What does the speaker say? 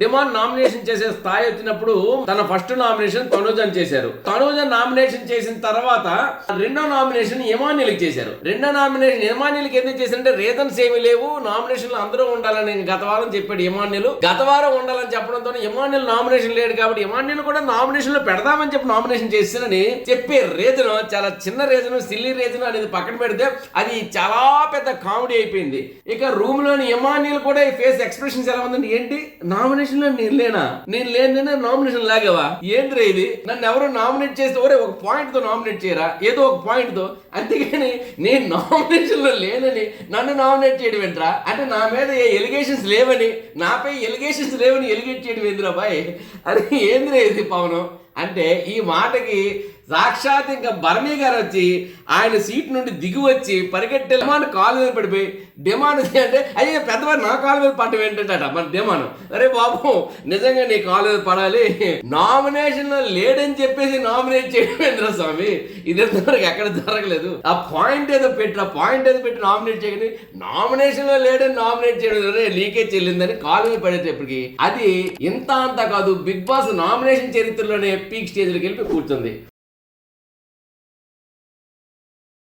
Demand nomination చేసే స్థాయి వచ్చినప్పుడు తన ఫస్ట్ నామినేషన్ తనుజన్ చేశారు. తనుజన్ నామినేషన్ చేసిన తర్వాత రెండో నామినేషన్ యమానిలకు చేశారు. రెండో నామినేషన్ యమానిలకు ఎందుకు చేశారంటే రీజన్స్ ఏమీ లేవు నామినేషన్లు అందరూ ఉండాలని గత వారం చెప్పాడు యమాన్యులు గత వారం ఉండాలని చెప్పడంతో యమాన్యులు నామినేషన్ లేడు కాబట్టి యమాన్యులు కూడా నామినేషన్లు పెడదామని చెప్పి నామినేషన్ చేశారని చెప్పే రీజన్ చాలా చిన్న రీజన్ సిల్లీ రీజన్ అనేది పక్కన పెడితే అది చాలా పెద్ద కామెడీ అయిపోయింది. ఇక రూమ్లోని యమాన్యులు కూడా ఫేస్ ఎక్స్ప్రెషన్స్ ఎలా ఉందండి ఏంటి? నామినేషన్ లో నేను లేనా? నేను లేని నామినేషన్ లాగావా? ఏంద్రా ఇది? నన్ను ఎవరు నామినేట్ చేస్తే ఒరే ఒక పాయింట్తో నామినేట్ చేయరా? ఏదో ఒక పాయింట్తో. అంతేగాని నేను నామినేషన్లో లేనని నన్ను నామినేట్ చేయడం ఏంట్రా? అంటే నా మీద ఏ ఎలిగేషన్స్ లేవని నాపై ఎలిగేషన్స్ లేవని ఎలిగేట్ చేయడం ఏంద్రా బాయ్? అది ఏందిరా ఇది పవన్? అంటే ఈ మాటకి సాక్షాత్ ఇంకా బర్మీ గారు వచ్చి ఆయన సీట్ నుండి దిగి వచ్చి పరిగెట్టే డిమాండ్ కాలు మీద పడిపోయి డిమాండ్ అంటే అయ్యే పెద్దవారు నా కాలు మీద పడటం ఏంటంట మన డిమాండ్. అరే బాబు నిజంగా నీ కాలు మీద పడాలి. నామినేషన్లో లేడని చెప్పేసి నామినేట్ చేయడం స్వామి? ఇది ఎంతవరకు ఎక్కడ జరగలేదు. ఆ పాయింట్ ఏదో పెట్టి ఆ పాయింట్ ఏదో పెట్టి నామినేట్ చేయని నామినేషన్లో లేడని నామినేట్ చేయడం లీకేజ్ చెల్లిందని కాలు మీద పడేటప్పటికి అది ఇంత అంత కాదు బిగ్ బాస్ నామినేషన్ చరిత్రలోనే పీక్ స్టేజ్లోకి వెళ్ళి కూర్చుంది.